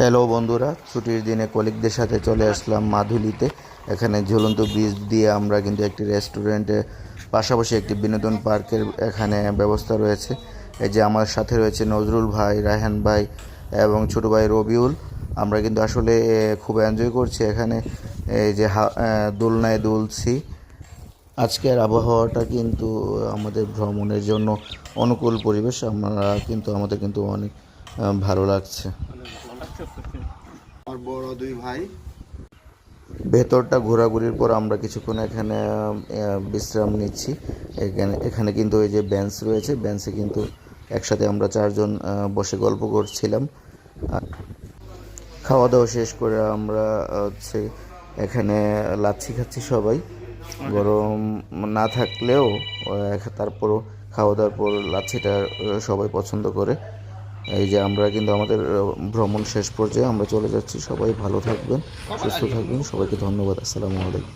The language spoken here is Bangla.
হ্যালো বন্ধুরা, ছুটির দিনে কলিগদের সাথে চলে আসলাম মাধুলিতে। এখানে ঝুলন্ত ব্রিজ দিয়ে আমরা কিন্তু একটি রেস্টুরেন্টে পাশাপাশি একটি বিনোদন পার্কের এখানে ব্যবস্থা রয়েছে। এই যে আমার সাথে রয়েছে নজরুল ভাই, রায়হান ভাই এবং ছোট ভাই রবিউল। আমরা কিন্তু আসলে খুব এনজয় করছি এখানে। এই যে দোলনায় দুলছি। আজকের আবহাওয়াটা কিন্তু আমাদের ভ্রমণের জন্য অনুকূল পরিবেশ। আমরা কিন্তু, আমাদের কিন্তু অনেক ভালো লাগছে। আমার বড় দুই ভাই। ভেতরটা ঘোরাঘুরির পর আমরা কিছুক্ষণ এখানে বিশ্রাম নিচ্ছি। এখানে এখানে কিন্তু ওই যে বেঞ্চ রয়েছে বেঞ্চে কিন্তু একসাথে আমরা চারজন বসে গল্প করছিলাম। খাওয়া দাওয়া শেষ করে আমরা হচ্ছে এখানে লাচ্ছি খাচ্ছি সবাই। গরম না থাকলেও তারপরও খাওয়া দাওয়ার পর লাচ্ছিটা সবাই পছন্দ করে। এই যে আমরা কিন্তু আমাদের ভ্রমণ শেষ পর্যায়ে আমরা চলে যাচ্ছি। সবাই ভালো থাকবেন, সুস্থ থাকবেন। সবাইকে ধন্যবাদ। আসসালামু আলাইকুম।